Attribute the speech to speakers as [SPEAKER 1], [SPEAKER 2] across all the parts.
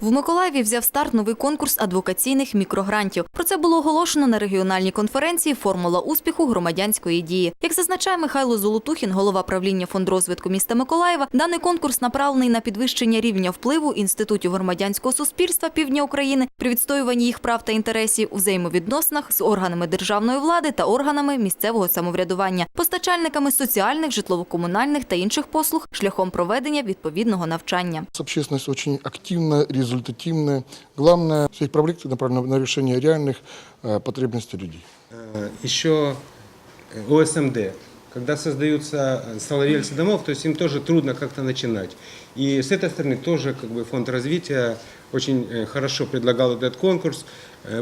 [SPEAKER 1] В Миколаєві взяв старт новий конкурс адвокаційних мікрогрантів. Про це було оголошено на регіональній конференції Формула успіху громадянської дії. Як зазначає Михайло Золотухін, голова правління фондрозвитку міста Миколаєва, даний конкурс направлений на підвищення рівня впливу інститутів громадянського суспільства півдня України при відстоюванні їх прав та інтересів у взаємовідносинах з органами державної влади та органами місцевого самоврядування, постачальниками соціальних, житлово-комунальних та інших послуг шляхом проведення відповідного навчання.
[SPEAKER 2] Общественность очень активная, результативная. Главное, все их проекты направлены на решение реальных э, потребностей людей.
[SPEAKER 3] Э, Еще э, ОСМД. Когда создаются столовельцы домов, то есть им тоже трудно как-то начинать. И с этой стороны тоже как бы фонд развития очень хорошо предлагал этот конкурс.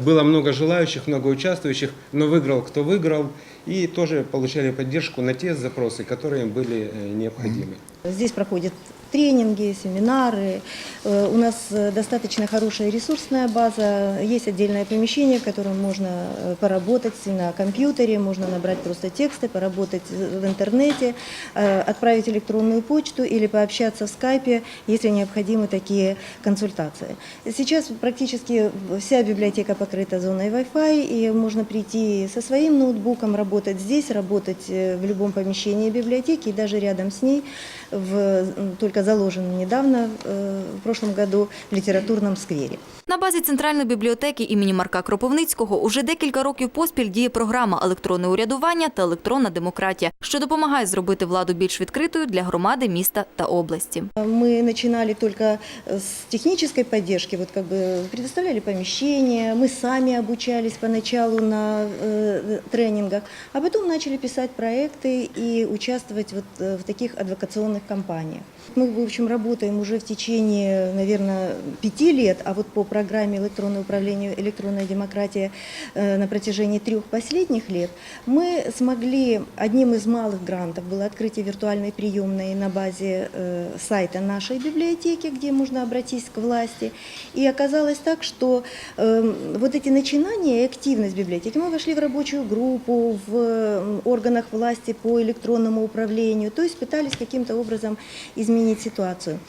[SPEAKER 3] Было много желающих, много участвующих, но выиграл кто выиграл. И тоже получали поддержку на те запросы, которые им были необходимы.
[SPEAKER 4] Здесь проходят тренинги, семинары. Э, У нас э, достаточно хорошая ресурсная база. Есть отдельное помещение, в котором можно э, поработать на компьютере, можно набрать просто тексты, поработать в интернете, отправить электронную почту или пообщаться в скайпе, если необходимы такие консультации. Сейчас практически вся библиотека покрыта зоной Wi-Fi, и можно прийти со своим ноутбуком, работать здесь, работать в любом помещении библиотеки, и даже рядом с ней, в, м, только заложенном недавно, э, в прошлом году, в литературном сквере.
[SPEAKER 1] На базі центральної бібліотеки імені Марка Кропивницького уже декілька років поспіль діє програма електронне урядування та електронна демократія, що допомагає зробити владу більш відкритою для громади, міста та області.
[SPEAKER 4] Мы начинали только э, с технической поддержки, вот как бы предоставляли помещения, мы сами обучались поначалу на э, тренингах, а потом начали писать проекты и участвовать вот э, в таких адвокационных кампаниях. Мы, в общем, работаем уже в течение, наверное, пяти лет, а вот по программе электронное управление, электронная демократия э, на протяжении трех последних лет мы смогли, одним из малых грантов было открытие виртуальной приемной на базе э, сайта нашей библиотеки, где можно обратиться к власти. И оказалось так, что э, вот эти начинания и активность библиотеки, мы вошли в рабочую группу в органах власти по электронному управлению, то есть пытались каким-то образом изменить ситуацию.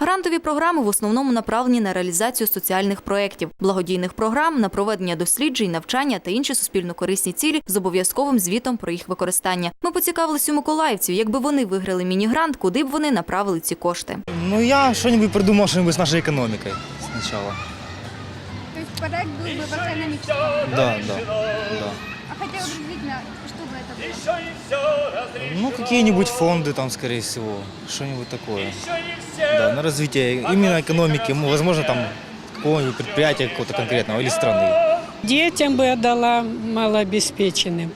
[SPEAKER 1] Грантові програми в основному направлені на реалізацію соціальних проєктів, благодійних програм, на проведення досліджень, навчання та інші суспільно-корисні цілі з обов'язковим звітом про їх використання. Ми поцікавились у миколаївців, якби вони виграли міні-грант, куди б вони направили ці кошти.
[SPEAKER 5] Ну, я что-нибудь придумал, что-нибудь с нашей экономикой сначала.
[SPEAKER 6] То есть проект был бы по экономическому.
[SPEAKER 5] Да, да, да.
[SPEAKER 6] А хотя бы приблизительно, что бы это было?
[SPEAKER 5] Ну, какие-нибудь фонды там, скорее всего, что-нибудь такое. Да, на развитие именно экономики, ну, возможно, там какого-нибудь предприятия какого-то конкретного или страны.
[SPEAKER 7] Детям бы отдала малообеспеченным.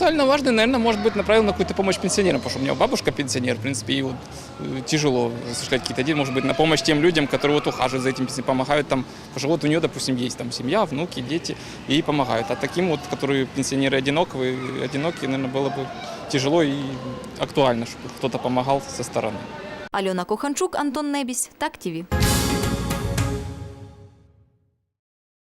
[SPEAKER 8] Актуально важный, наверное, может быть, направил на какую-то помощь пенсионерам, потому что у меня бабушка пенсионер, в принципе, и вот э, тяжело осуществлять какие-то деньги, может быть, на помощь тем людям, которые вот ухаживают за этим, пенсионером, помогают там, потому что вот у нее, допустим, есть там семья, внуки, дети, и ей помогают. А таким вот, которые пенсионеры одиноковые, одинокие, наверное, было бы тяжело и актуально, чтобы кто-то помогал со стороны.
[SPEAKER 1] Альона Коханчук, Антон Небісь, Так ТІВІ.